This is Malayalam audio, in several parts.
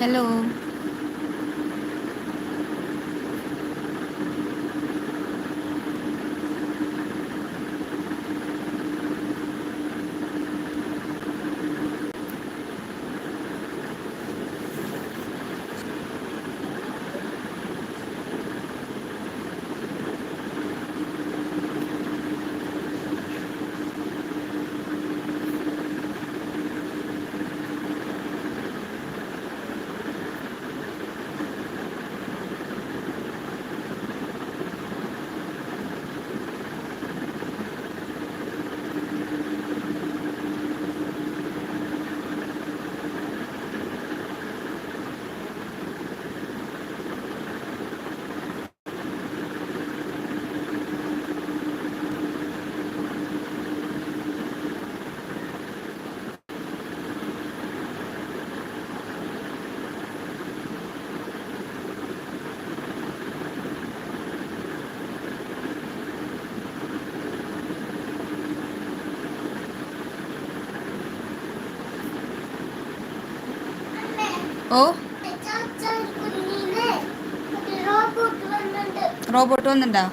Hello. ഓ. റോബോട്ട് വന്നിട്ടുണ്ടോ.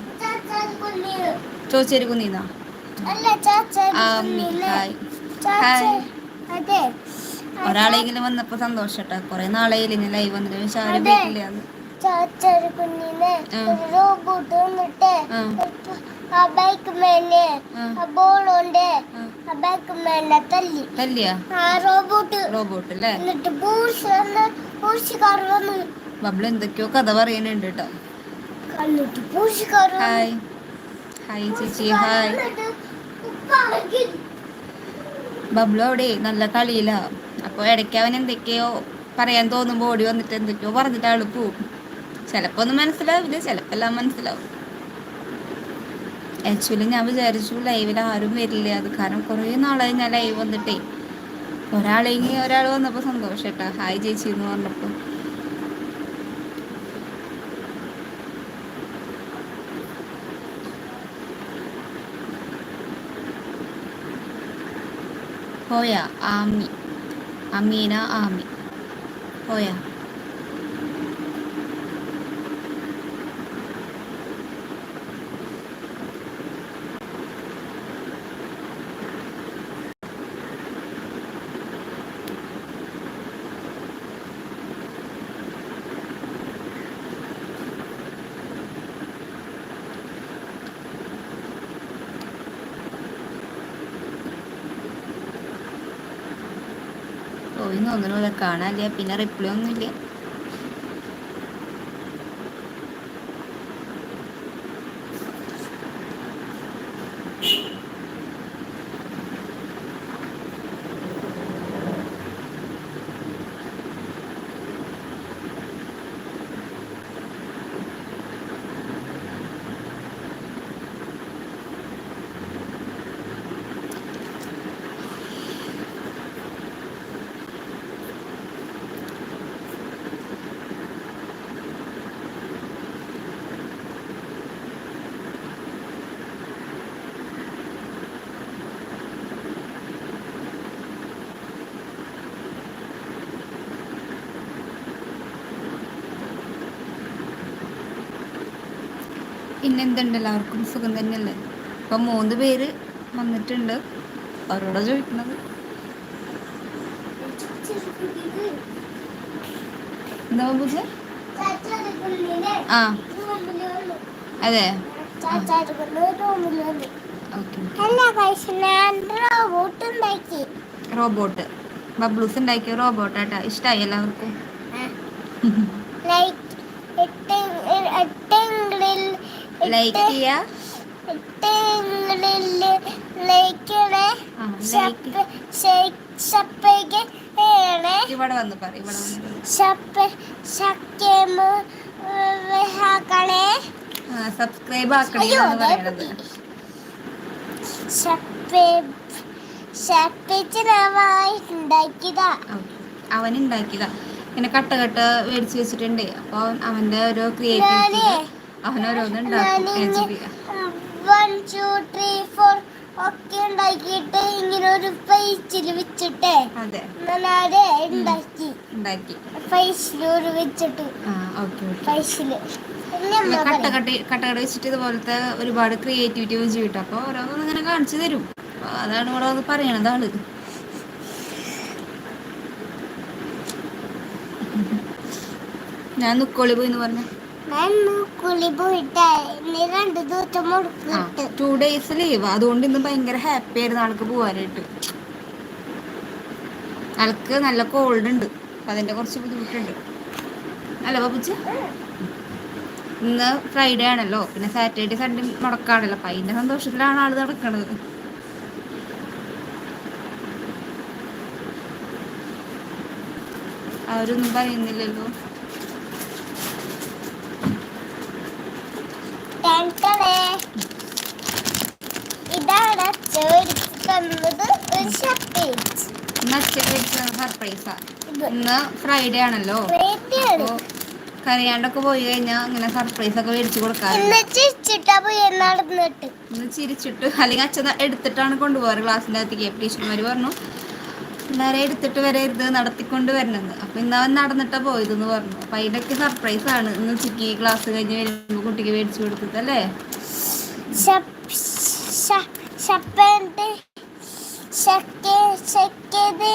ചോച്ചേരി കുന്നീന്നാ ഒരാളെങ്കിലും വന്നപ്പോ സന്തോഷട്ടാ. കൊറേ നാളെയില്ല ഇനി ലൈവ് വന്നിട്ട്. പക്ഷെ ആരും വീട്ടില്ല റോബോട്ട് വന്നിട്ട്. മേലെ ബോളുണ്ട് മേലെ തല്ലി. തല്ലിയാ? ആ റോബോട്ട് റോബോട്ട് അല്ലേ എന്നിട്ട് പൂർഷ് വന്ന് പൂർഷിക്കാർ വന്നു. ബബ്ല് എന്തൊക്കെയോ കഥ പറയുന്നുണ്ട് കേട്ടോ എന്നിട്ട് പൂർഷിക്കാർ ഹായ് ഹായ് ചേച്ചി. ഹായ് ബബ്ലു അവിടെ നല്ല കളിയില്ല അപ്പോൾ ഇടയ്ക്ക് അവൻ എന്തൊക്കെയോ പറയാൻ തോന്നുമ്പോൾ ഓടി വന്നിട്ട് എന്തൊക്കെയോ പറഞ്ഞിട്ട് ആൾ പോവും. ചിലപ്പോൾ ഒന്നും മനസ്സിലാവില്ല ചിലപ്പോൾ എല്ലാം മനസ്സിലാവും. ആക്ച്വലി ഞാൻ വിചാരിച്ചു ലൈവിൽ ആരും വരില്ല. അത് കാരണം കുറേ നാളായി ഞാൻ ലൈവ് വന്നിട്ടേ. ഒരാളെങ്കിൽ ഒരാൾ വന്നപ്പോൾ സന്തോഷം കേട്ടോ ഹായ് ചേച്ചി എന്ന് പറഞ്ഞപ്പോൾ പോയാ ആമി. അമീന ആമി. ഹോയ. പോയി തോന്നണില്ല കാണാനില്ല പിന്നെ റിപ്ലൈ ഒന്നുമില്ല പിന്നെ എന്തുണ്ട്? എല്ലാവർക്കും സുഖം തന്നെയല്ലേ? ഇപ്പം മൂന്ന് പേര് വന്നിട്ടുണ്ട്. അവരോടാ ചോദിക്കുന്നത് എന്താ പൂജ ആ. അതെ. റോബോട്ട്. ബബ്ലൂസ് ഉണ്ടാക്കിയ റോബോട്ടാട്ടാ. ഇഷ്ടമായി എല്ലാവർക്കും. ലൈക്ക് ലൈക്ക് ചെയ്യുക ഇവിടെ വന്ന് സബ്സ്ക്രൈബ് ആക്കണേ. പറയണത്. അവൻ ഉണ്ടാക്കിയതാ ഇങ്ങനെ കട്ട കട്ട മേടിച്ച് വെച്ചിട്ടുണ്ട്. അപ്പൊ അവന്റെ ഒരു creativity one two three four ഒക്കെ ഉണ്ടാക്കിയിട്ട് ഇങ്ങനെ ഒരു വെച്ചിട്ടേ അതെ. ഞാനവിടെ ഉണ്ടാക്കി. ഉണ്ടാക്കി. ഒരു വെച്ചിട്ട്. ആ ഓക്കെ ഓക്കെ. കട്ട കട്ട കട്ട കട്ട വെച്ചിട്ട് ഇതുപോലത്തെ ഒരുപാട് ക്രിയേറ്റിവിറ്റി വെച്ച് കിട്ടും അപ്പോൾ ഓരോന്നും ഇങ്ങനെ കാണിച്ചു തരും. അതാണ് ഇവിടെ അത് പറയണത് ആൾ. ഞാൻ നുക്കോളി പോയി എന്ന് പറഞ്ഞു. ടു ഡേയ്സ് ലീവ് അതുകൊണ്ട് ഇന്ന് ഭയങ്കര ഹാപ്പി ആയിരുന്നു ആൾക്ക് പോവാനായിട്ട്. ആൾക്ക് നല്ല കോൾഡ് ഉണ്ട്. അതിന്റെ കുറച്ച് ബുദ്ധിമുട്ടുണ്ട്. അല്ല പപ്പുച്ച ഇന്ന് ഫ്രൈഡേ ആണല്ലോ. പിന്നെ സാറ്റർഡേ സൺഡേ മുടക്കാണല്ലോ. അപ്പൊ അതിന്റെ സന്തോഷത്തിലാണ് ആൾ നടക്കണത്. അവരൊന്നും പറയുന്നില്ലല്ലോ. ടെൻഷനേ. ഇതാണ് അച്ഛൻ ഒരുക്കി തന്നത് ഒരു അച്ഛൻ സർപ്രൈസാ ഇന്ന് ഫ്രൈഡേ ആണല്ലോ. കരയാണ്ടൊക്കെ പോയി കഴിഞ്ഞാൽ ഇങ്ങനെ സർപ്രൈസ് ഒക്കെ മേടിച്ചു നടന്നിട്ട്. ഇന്ന് ചിരിച്ചിട്ട് അല്ലെങ്കിൽ അച്ഛൻ എടുത്തിട്ടാണ് കൊണ്ടുപോകാറ് ക്ലാസ്സിന്റെ അകത്തേക്ക്. ടീച്ചർമാർ പറഞ്ഞു. എല്ലാവരെയും എടുത്തിട്ട് വരെ ഇത് നടത്തിക്കൊണ്ട് വരണത്. അപ്പൊ ഇന്ന് അവൻ നടന്നിട്ടാ പോയതെന്ന് പറഞ്ഞു. അപ്പൊ അതിന്റെയൊക്കെ സർപ്രൈസ് ആണ്. ഇന്ന് ഉച്ചയ്ക്ക് ക്ലാസ് കഴിഞ്ഞ് വരുമ്പോൾ കുട്ടിക്ക് മേടിച്ചു കൊടുത്തതല്ലേ? ഷപ്പ് ഷ- ഷപ്പന്റെ ഷക്കെ ഷക്കത്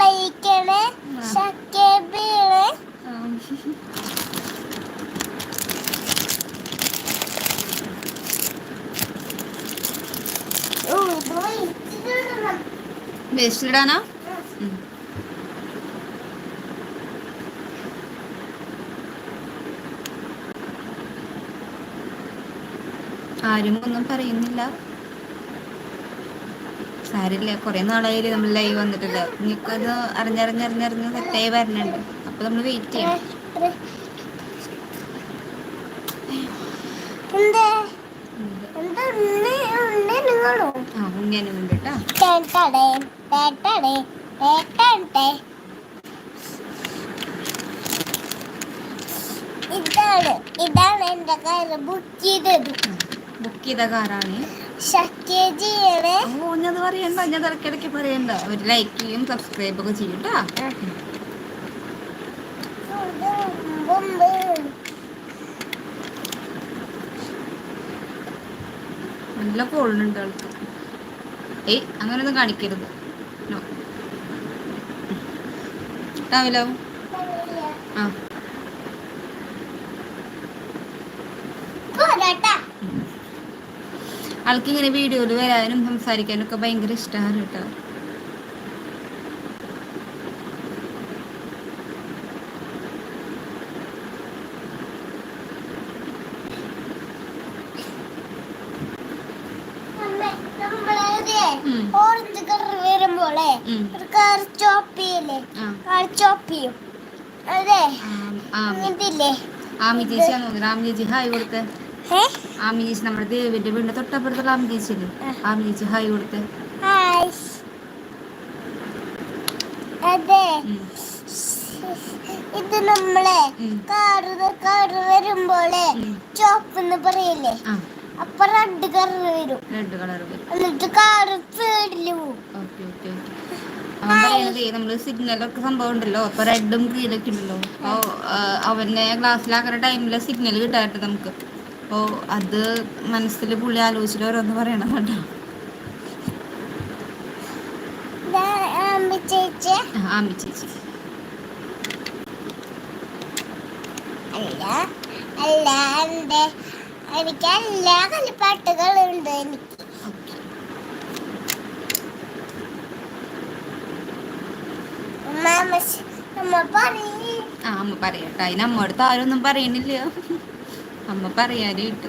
ലയിക്കണേ ആ. ഷക്കെ വീണേ ആം. ഓ, ഇത് വലിച്ചിടണം. വേസ്റ്റ് ഇടാനാ ഉം. ആരും ഒന്നും പറയുന്നില്ല. സാരില്ല കുറെ നാളായാലും നമ്മൾ ലൈവ് വന്നിട്ടില്ല. നിങ്ങൾക്ക് അത് അറിഞ്ഞറിഞ്ഞറിഞ്ഞറിഞ്ഞ് സെറ്റായി വരണുണ്ട്. അപ്പൊ നമ്മൾ വെയിറ്റ് ചെയ്യാം ആ ഇതാണ് ഇതാണ് എന്റെ കയ്യിൽ ബുക്ക് ചെയ്തത് ബുക്ക് ചെയ്ത കാറാണ് ഓ ഞാനത് പറയണ്ട ഞാൻ ഇടയ്ക്കിടയ്ക്ക് പറയണ്ട. ഒരു ലൈക്ക് ചെയ്യും സബ്സ്ക്രൈബ് ഒക്കെ ചെയ്യും നല്ല കോളുണ്ട് ആൾക്ക്. ഏയ് അങ്ങനെയൊന്നും കാണിക്കരുത്. രാവിലെ ആ. ആൾക്ക് ഇങ്ങനെ വീഡിയോയിൽ വരാനും സംസാരിക്കാനും ഒക്കെ ഭയങ്കര ഇഷ്ടമാണ് കേട്ടോ. ഓറഞ്ച് കളർ വരുമ്പോളെ ഉം. ഒരു കാർ ചോപ്പ് ചെയ്യല്ലേ? ആ. കാർ ചോപ്പ് ചെയ്യും. അതെ. ആം, ആമി ആമി ആമി ചേച്ചി ഹായ് കൊടുത്തേ. ആമി ചേച്ചി നമ്മുടെ ദേവിന്റെ വീടിന്റെ തൊട്ടപ്പുറത്തുള്ള ആമി ചേച്ചിയില്ലേ ആമി ചേച്ചി ഹായ് കൊടുത്തേ അതെ. ഇത് നമ്മളെ. Car car വരുമ്പോളെ. ചോപ്പ് എന്ന് പറയില്ലേ? അപ്പൊ റെഡ് കളർ വരും. റെഡ് കളർ വരും. എന്നിട്ട് കാറ് ഓക്കെ ഓക്കെ അവൻ പറയണതേ നമ്മൾ സിഗ്നലൊക്കെ സംഭവം ഉണ്ടല്ലോ. അപ്പൊ റെഡും ഗ്രീനൊക്കെ ഉണ്ടല്ലോ. അപ്പൊ അവനെ ക്ലാസ്സിലാക്കുന്ന ടൈമിൽ സിഗ്നൽ കിട്ടാറുണ്ട് നമുക്ക്. അപ്പോ അത് മനസ്സിൽ പുള്ളി ആലോചിച്ചിട്ട് ഓരോന്ന് പറയണം കേട്ടോ. ആമ്പി ചേച്ചി. അല്ല എനിക്ക് എല്ലാ കളിപ്പാട്ടുകളും ഉണ്ട് അമ്മ പറയട്ടെ അതിന് അമ്മ അടുത്ത് ആരും ഒന്നും പറയണില്ല. അമ്മ പറയാതെ ഇട്ടു.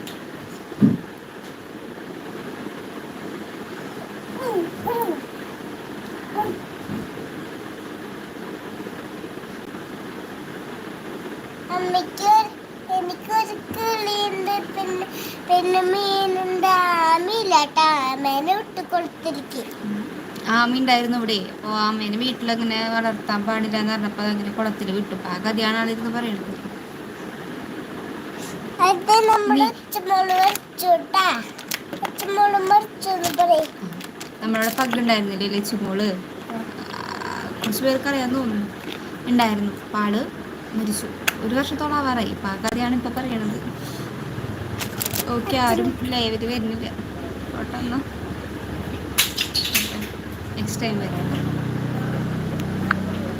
ആമിണ്ടായിരുന്നു ഇവിടെ. അപ്പോൾ ആമേനെ വീട്ടിലങ്ങനെ വളർത്താൻ പാടില്ല എന്ന് പറഞ്ഞപ്പോൾ അങ്ങനെ കുളത്തിൽ വിട്ടു. ആ കഥയാണ് ആളിരുന്ന് പറയുന്നത് നമ്മളവിടെ പഗുണ്ടായിരുന്നില്ലേ ചുമോൾ കുറച്ച് പേർക്ക് അറിയാന്ന് തോന്നുന്നു. ഉണ്ടായിരുന്നു. അപ്പോൾ ആൾ മരിച്ചു. ഒരു വർഷത്തോളം ആവാറായി. ഇപ്പൊ ആ കഥയാണ് ഇപ്പൊ പറയണത്. ഓക്കെ ആരും ലൈവിൽ വരുന്നില്ല. നെക്സ്റ്റ് ടൈം വരാം.